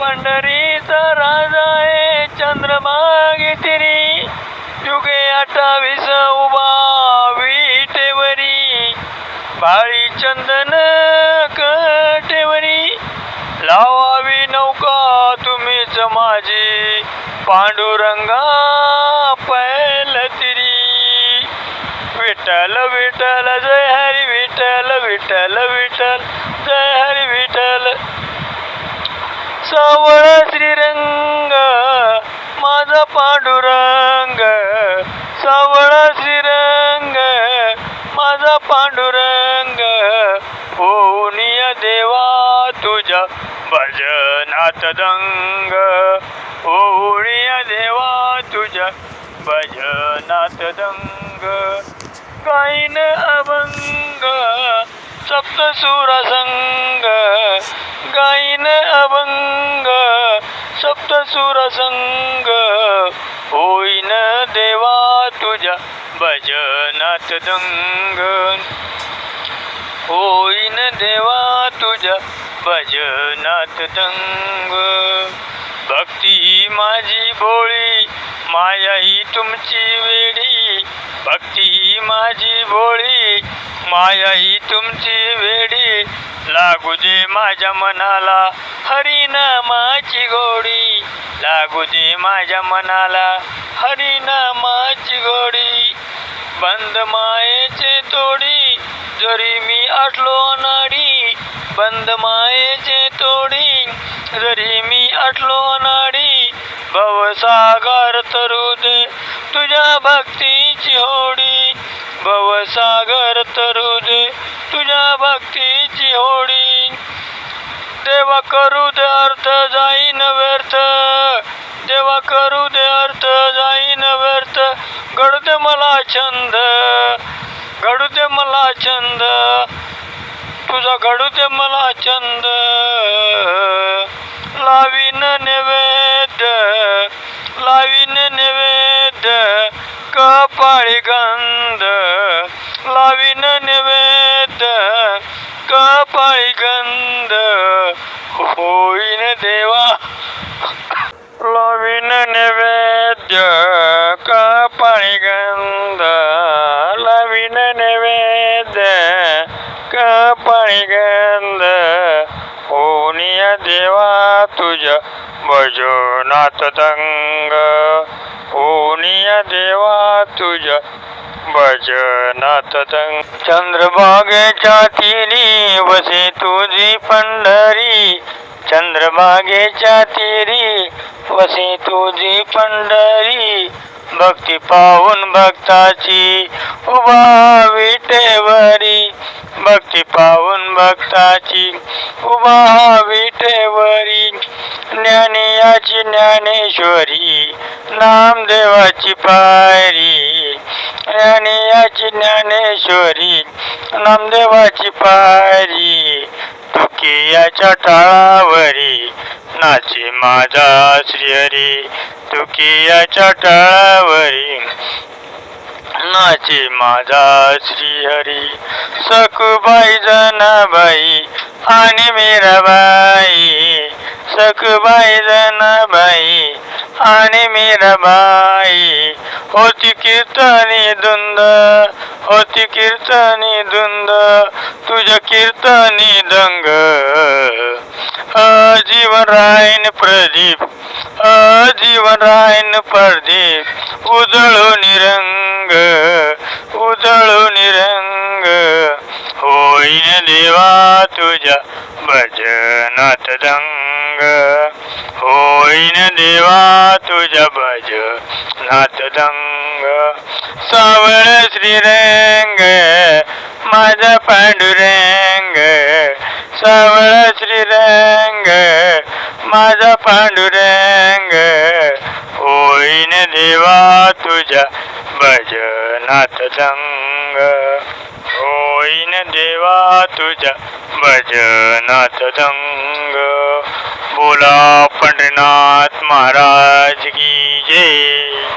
पंढरीचा राजा आहे चंद्रमागे तिरी युगे अठ्ठावीस उभा विटेवरी. बाळी चंदन कटेवरी. लावावी नौका तुम्हीच माझी. पांडुरंगा पैल तिरी. विठ्ठल विठ्ठल जय हरी विठ्ठल विठ्ठल विठ्ठल जय हरी विठ्ठल. सावळ श्रीरंग माझा पांडुरंग. सावळ श्रीरंग माझा पांडुरंग. होनिया देवा तुझ्या भजनात दंग. होनिया देवा तुझ्या भजनात दंग. गायन अभंग सप्तसुर गाईन गायन अभंग सप्तसुर संग. होईन देवा तुझ्या भजनात दंग. होईन देवा तुझ्या भजनात दंग. भक्ती माझी भोळी माया ही तुमची वेडी. भक्ती माझी भोळी माया ही तुमची वेडी. लागू दे माझ्या मनाला. हरिनामाची गोडी. लागू दे माझ्या मनाला. हरिनामाची गोडी. बंद मायेचे तोडी. जरी मी आटलो अनाडी बंद मायेचे तोडी. जरी मी आटलो अनाडी भवसागर तरू दे तुझ्या भक्तीची होडी. भवसागर तरू दे तुझ्या भक्तीची होडी. देवा करू दे अर्थ जाईन व्यर्थ. देवा करू दे अर्थ जाईन व्यर्थ. घडू दे मला छंद. घडू दे मला छंद. तुझा घडू दे मला छंद. કપાળી ગંધ લાવીન નિવેદ કપાળી ગંધ હોઈન દેવા લાવીન નિવેદ્ય કપાળી ગંધ લાવીન નિવેદ કપાળી ગંધ હોનિય દેવા તુજ ભજો નાથ તંગ होनिया देवा तुझ्या भजनात दंग चंद्रभागेच्या तिरी वसे तुझी पंढरी. चंद्रभागेच्या तिरी वसे तुझी पंढरी. भक्ती पाहून भक्ताची उभा विटेवरी भक्ती पाहून भक्ताची उभा विटेवरी ज्ञानियाची ज्ञानेश्वरी नामदेवाची पायरी. ज्ञानियाची ज्ञानेश्वरी नामदेवाची पायरी. तुकियाच्या टाळावरी नाचे माझा श्रीहरी. तुकियाच्या टाळावरी नाचे माझा श्रीहरी. सखुबाई जनाबाई आणि मीराबाई. सखुबाई जनाबाई आणि मीराबाई. होती कीर्तनी धुंद होती कीर्तनी धुंद तुझ्या कीर्तनी दंग अजीवन रायन प्रदीप अजीवन प्रदीप उजळो निरंग उजळो निरंग. होईन देवा तुझ्या भजनात दंग होईन देवा तुझ्या भजनात दंग. सावळ श्रीरंग माझा पांडुरंग. सावळ श्रीरंग माझा पांडुरंग. होईन देवा तुझ्या भजनात दंग. होईन देवा तुझ्या भजनात दंग. बोला पंढरीनाथ महाराज की जय.